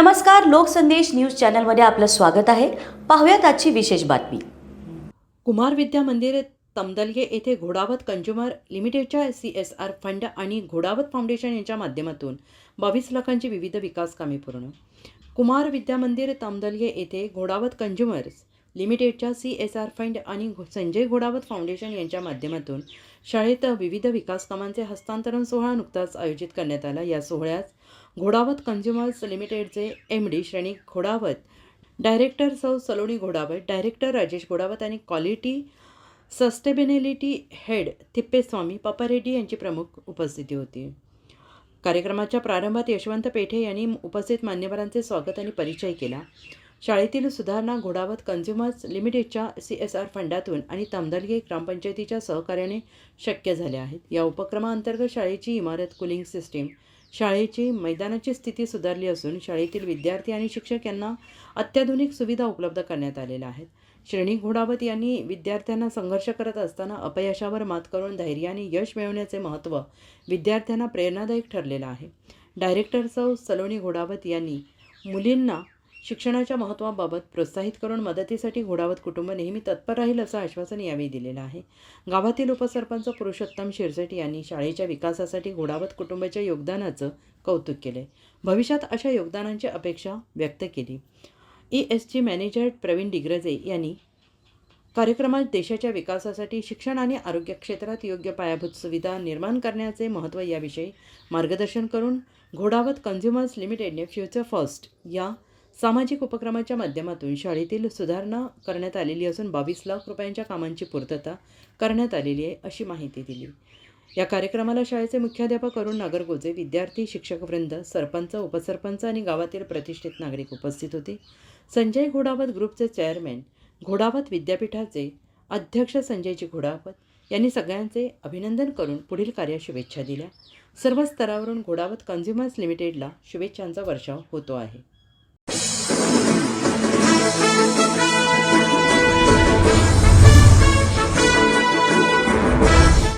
नमस्कार लोकसंदेश न्यूज चॅनलमध्ये आपलं स्वागत आहे. पाहूयात आजची विशेष बातमी. कुमार विद्या मंदिर तमदलगे येथे घोडावत कंझ्युमर लिमिटेडच्या सी एस आर फंड आणि घोडावत फाउंडेशन यांच्या माध्यमातून बावीस लाखांची विविध विकास कामे पूर्ण. कुमार विद्या मंदिर तमदलगे येथे घोडावत कंझ्युमर्स लिमिटेडच्या सी एस आर फंड आणि संजय घोडावत फाउंडेशन यांच्या माध्यमातून शाळेत विविध विकास कामांचे हस्तांतरण सोहळा नुकताच आयोजित करण्यात आला. या सोहळ्यात घोडावत कन्झ्युमर्स लिमिटेडचे M D Shreni Ghodawat director सौ सलोनी घोडावत डायरेक्टर राजेश घोडावत आणि quality sustainability head Thippeswamy Pappareddy यांची प्रमुख उपस्थिती होती. कार्यक्रमाच्या प्रारंभात यशवंत पेठे यांनी उपस्थित मान्यवरांचे स्वागत आणि परिचय केला. शाळेतील सुधारणा घोडावत कन्झ्युमर्स लिमिटेडच्या सी एस आर फंडातून आणि तमदलगे ग्रामपंचायतीच्या सहकार्याने शक्य झाल्या आहेत. या उपक्रमाअंतर्गत शाळेची इमारत कुलिंग सिस्टीम शाळेची मैदानाची स्थिती सुधारली असून शाळेतील विद्यार्थी आणि शिक्षक यांना अत्याधुनिक सुविधा उपलब्ध करण्यात आलेल्या आहेत. श्रेणी घोडावत यांनी विद्यार्थ्यांना संघर्ष करत असताना अपयशावर मात करून धैर्याने यश मिळवण्याचे महत्त्व विद्यार्थ्यांना प्रेरणादायक ठरलेलं आहे. डायरेक्टर सौ सलोनी घोडावत यांनी मुलींना शिक्षणाच्या महत्त्वाबाबत प्रोत्साहित करून मदतीसाठी घोडावत कुटुंब नेहमी तत्पर राहील असं आश्वासन यावेळी दिलेलं आहे. गावातील उपसरपंच पुरुषोत्तम शिरसेट यांनी शाळेच्या विकासासाठी घोडावत कुटुंबाच्या योगदानाचं कौतुक केले भविष्यात अशा योगदानांची अपेक्षा व्यक्त केली. E S G manager Praveen Digraje यांनी कार्यक्रमात देशाच्या विकासासाठी शिक्षण आणि आरोग्य क्षेत्रात योग्य पायाभूत सुविधा निर्माण करण्याचे महत्त्व याविषयी मार्गदर्शन करून घोडावत कन्झ्युमर्स लिमिटेडने फ्युचर फर्स्ट या सामाजिक उपक्रमाच्या माध्यमातून शाळेतील सुधारणा करण्यात आलेली असून बावीस लाख रुपयांच्या कामांची पूर्तता करण्यात आलेली आहे अशी माहिती दिली. या कार्यक्रमाला शाळेचे मुख्याध्यापक अरुण नागरगोजे विद्यार्थी शिक्षकवृंद सरपंच उपसरपंच आणि गावातील प्रतिष्ठित नागरिक उपस्थित होते. संजय घोडावत ग्रुपचे चेअरमॅन घोडावत विद्यापीठाचे अध्यक्ष संजयजी घोडावत यांनी सगळ्यांचे अभिनंदन करून पुढील कार्यास शुभेच्छा दिल्या. सर्व स्तरावरून घोडावत कन्झ्युमर्स लिमिटेडला शुभेच्छांचा वर्षाव होतो आहे. Thank you.